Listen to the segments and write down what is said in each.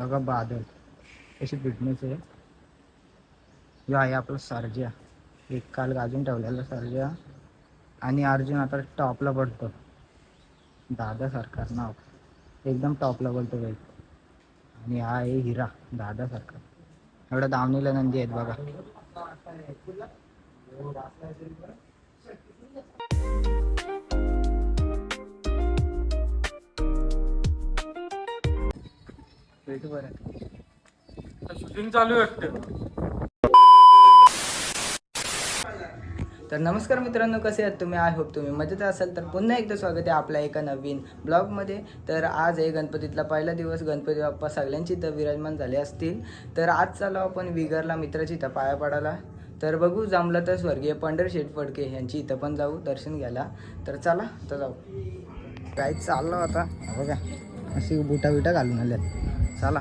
बघा बादल अशी फिटनेस आहे. ह्यो आहे आपला सर्जा एक काल गाजून ठेवलेला सर्जा आणि अर्जुन आता टॉपला पडतो दादा सरकार नाव. एकदम टॉपला बोलतो बाई. आणि हा आहे हिरा दादा सरकार एवढा दावणीला नंदी आहेत बघा. भेटू बरं शूटिंग चालू आहे वाटतं. तर नमस्कार मित्रांनो कसे आहात तुम्ही? आय होप तुम्ही मजेत असाल. तर पुन्हा एकदा स्वागत आहे आपल्या एका नवीन ब्लॉगमध्ये तर आज आहे गणपतीतला पहिला दिवस. गणपती बाप्पा सगळ्यांची इथं विराजमान झाले असतील. तर आज चालू आपण विगरला मित्राची इथं पाया पडायला. तर बघू जमलं तर स्वर्गीय पंढर शेठ फडके यांची इथं पण जाऊ दर्शन घ्यायला. तर चला तर जाऊ. काय चाललं आता? बघा अशी बुटा बिटा घालून आल्यात. चला.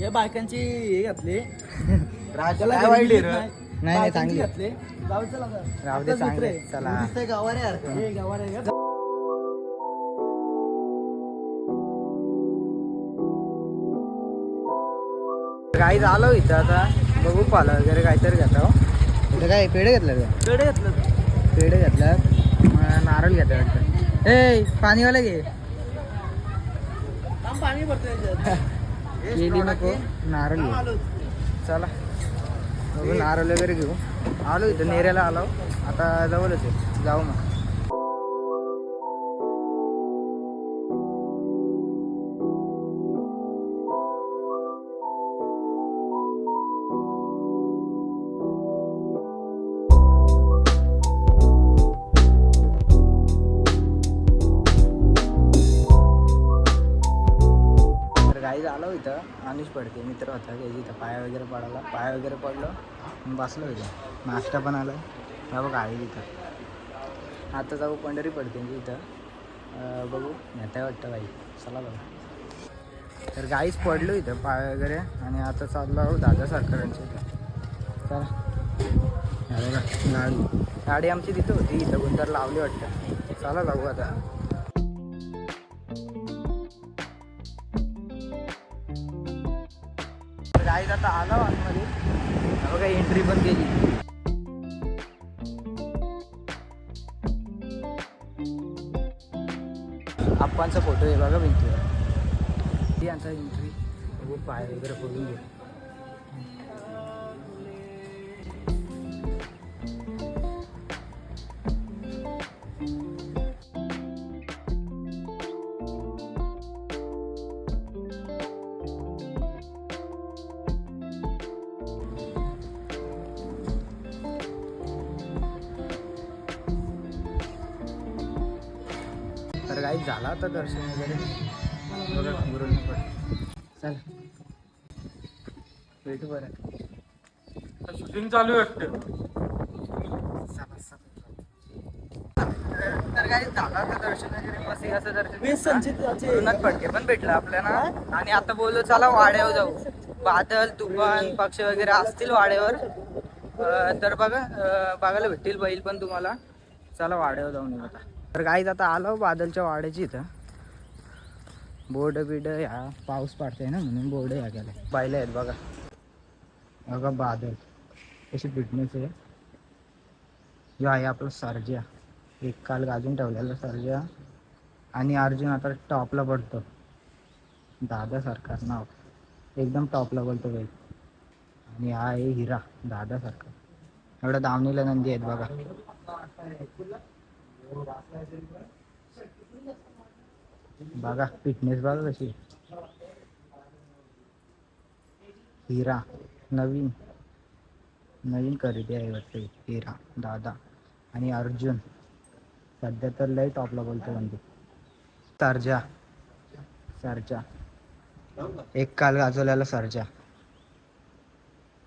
या बायकांची हे घातले. काय वाईट आहे रे? नाही. नाही चांगली घातले. जाऊ चला आता. राहू दे आताच चांगले आहे. चला. दिसतंय गावारे यार. हे. आहे का? काही झालं इथं आता. बघू पाला वगैरे काहीतरी घेतो. इथं काय पेढे घेतलं का? कडे घातलं पेढे घेतलं नारळ घेतलं वाटतं. ए पाणीवाला घे. पाणी. केली नको नारळ. चला बघू नारळ वगैरे घेऊ. आलो इथं नेऱ्याला आलो. आता जवळच आहे. जाऊ मग. तिथं आलो अनुष पडते मित्र होता त्याची तिथं पाया वगैरे पडाला पाया वगैरे पडलो बसलो इथं. नाश्ता पण आला. हा बघा आहे तिथं. आता जाऊ पंढरी पडते तिथं बघू नेता वाटतं बाई. चला बघा. तर गाईच पडलो इथं पाय वगैरे आणि आता चाललो आहो दादा सरकारांच्या इथं. चला. गाडी. गाडी आमची तिथं होती इथं कोणतर लावली वाटतं. चला जाऊ आता. गाईत आता आला आतमध्ये. बघा एंट्री पण केली. आप्पांचा फोटो आहे बघा भिंतीवर. ती यांचा एंट्री पाय वगैरे पडून घेऊ तर काही झाला आता दर्शन वगैरे. बघा गुरुनी पण. चल. भेटू बरं. शूटिंग चालू आहे वाटतं. तर काही झालं आता दर्शन वगैरे. मस्त आहे असं दर्शन मी संचित फडके पण भेटला आपल्याला. आणि आता बोललो चला वाड्यावर जाऊ. बादल तुफान पक्ष वगैरे असतील वाड्यावर. तर बघा बघायला भेटतील बैल पण तुम्हाला. चला वाड्यावर जाऊन आता. तर काहीच आता आलो बादलच्या वाड्याची इथं. बोर्ड बिड ह्या पाऊस पाडते ना म्हणून बोर्ड ह्या गेले. बैल आहेत बघा. बघा बादल. कशी फिटनेस आहे. जो आहे आपला सर्जा. एक काल गाजून ठेवलेला सर्जा. आणि अर्जुन आता टॉपला पडतो. दादा सरकार नाव. एकदम टॉपला बोलतो बाई. आणि हा आहे हिरा दादा सरकार एवढा दावणीला नंदी आहेत बघा. बघा फिटनेस बघा कशी. हिरा नवीन. नवीन खरेदी आहे वाटते हिरा दादा आणि अर्जुन. सध्या तर लय टॉपला बोलतो म्हणजे. सरजा. सरजा. एक काल गाजवल्याला सरजा.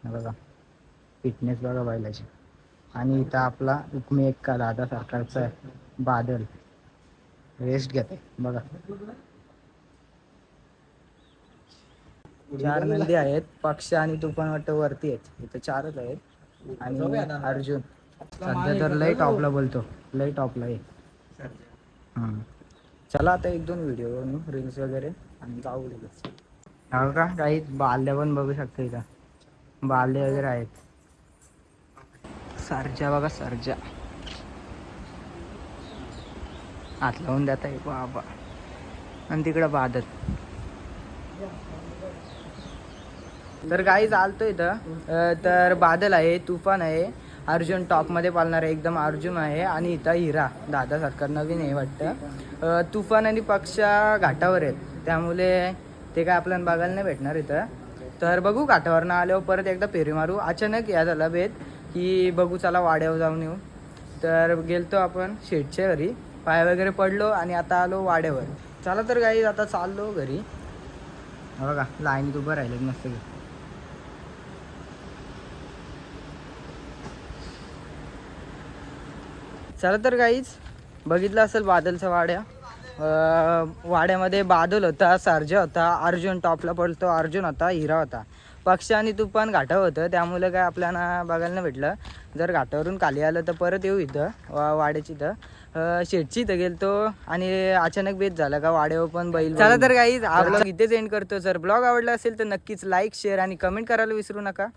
बघा. फिटनेस बघा बैलाची. आणि इथं आपला उपमी एक का दादा सरकारचा आहे, बादल. रेस्ट घेते. बघा. चार नंदी आहेत. पक्ष आणि तुफान वाटतं वरती आहेत. इथं चारच आहेत. आणि अर्जुन. सध्या तर लय टॉपला बोलतो. लय टॉपला आहे. हम्म. चला आता एक दोन व्हिडिओ रील्स वगैरे आणि जाऊ लगेच. हो का? काही बाल्या पण बघू शकते इथं. बाल्य वगैरे आहेत. सरजा बघा सरजा. हात लावून देता आहे बाबा आणि तिकडं बादल. तर काही चालतो इथं. तर बादल आहे तुफान आहे. अर्जुन टॉपमध्ये पालणार आहे. एकदम अर्जुन आहे. आणि इथं हिरा दादा सरकार नवीन आहे वाटतं. तुफान आणि पक्षा घाटावर आहेत. त्यामुळे ते काय आपल्याला बघायला नाही भेटणार इथं. तर बघू घाटावरनं आल्यावर परत एकदा फेरी मारू. अचानक या झाला भेट की बघू चला वाड्यावर जाऊन येऊ. तर गेलतो आपण शेटच्या घरी. पाय वगैरे पडलो आणि आता आलो वाड्यावर. चला तर काही आता चाललो घरी. बघा लाईनीत उभं राहिलं मस्त चला तर काहीच बघितलं असेल बादलचा वाड्या. वाड्यामध्ये बादल होता सर्जा होता अर्जुन टॉपला पडतो अर्जुन होता हिरा होता. पक्ष आणि तुफान घाटावर होतं त्यामुळे काय आपल्याला बघायला नाही भेटलं. जर घाटावरून खाली आलं तर परत येऊ इथं वाड्याची इथं. शेटची इथं गेलतो आणि अचानक बेत झाला का वाड्यावर पण बैल चला तर काही ब्लॉग इथेच एंड करतो. जर ब्लॉग आवडला असेल तर नक्कीच लाईक शेअर आणि कमेंट करायला विसरू नका.